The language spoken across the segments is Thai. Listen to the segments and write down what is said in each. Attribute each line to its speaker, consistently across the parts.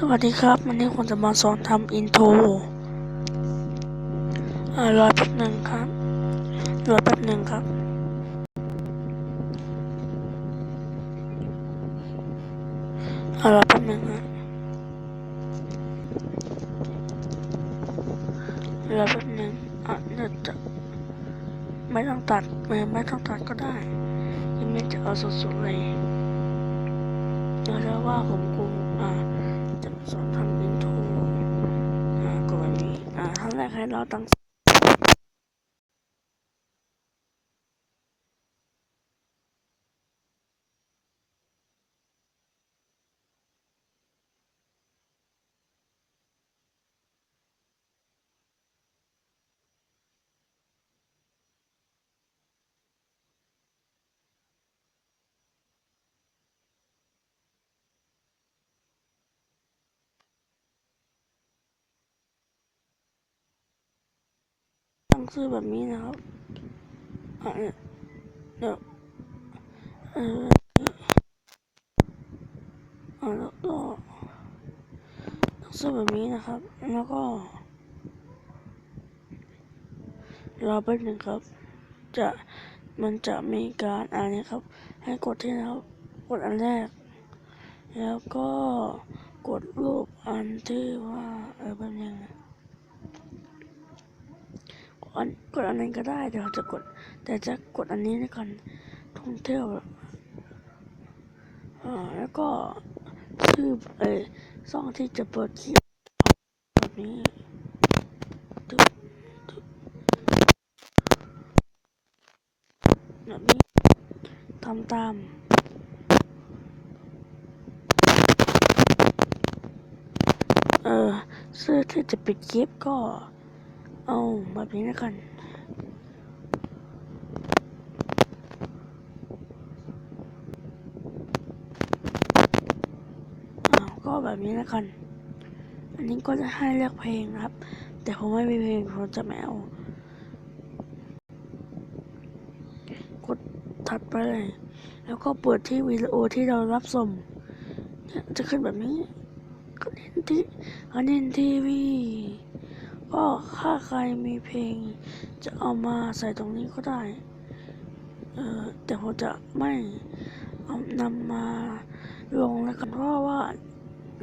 Speaker 1: สวัสดีครับ วันนี้ผมจะมาสอนทำอินโทรอ่ารอแป๊บหนึ่งครับรอแป๊บหนึ่งครับ รอแป๊บหนึ่งนะรอแป๊บหนึ่งอะเดี๋ยวจะไม่ต้องตัดไม่ไม่ต้องตัดก็ได้ยังไม่จะเอาสดๆเลยเดี๋ยวจะว่าผมกูอ่าจะ ขั้นแตั้งตั้งชื่อแบบนี้นะครับอ่าเนี่ยเดี๋ยวเอออ่าแล้วก็ตั้งชื่อแบบนี้นะครับ แล้วก็รอแป๊บหนึ่งครับ จะมันจะมีการอ่านนี้ครับ ให้กดที่นะครับกดอันแรก แล้วก็กดรูปอันที่ว่าเออแบบนี้นะ อันกดอันนั้นก็ได้เดี๋ยวจะกด แต่จะกดอันนี้นะก่อนท่องเที่ยวอ่าแล้วก็ชื่อเออซ่องที่จะเปิดคลิปแบบนี้แบบนี้ทำตามเออซื้อที่จะปิดคลิปก็ เอาแบบนี้นะกันอ้าวก็แบบนี้นะกัน อันนี้ก็จะให้เลือกเพลงนะครับ แต่ผมไม่มีเพลงผมจะไม่เอากดถัดไปเลย แล้วก็เปิดที่วิดีโอที่เรารับชมจะขึ้นแบบนี้คะแนนที่คะแนนทีวี ก็ถ้าใครมีเพลง จะเอามาใส่ตรงนี้ก็ได้ เออแต่ผมจะไม่เอานำมาลงแล้วกันเพราะว่า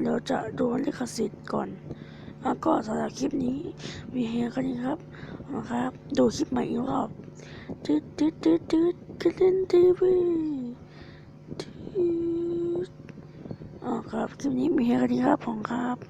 Speaker 1: เดี๋ยวจะโดนลิขสิทธิ์ก่อนแล้วก็สำหรับคลิปนี้มีเฮียกันนี้ครับนะครับ ดูคลิปใหม่อีกรอบตึ๊ดตึ๊ดตึ๊ดตึ๊ดกระเด็นทีวีตึ๊ดอ๋อครับ คลิปนี้มีเฮียกันนี้ครับผมครับ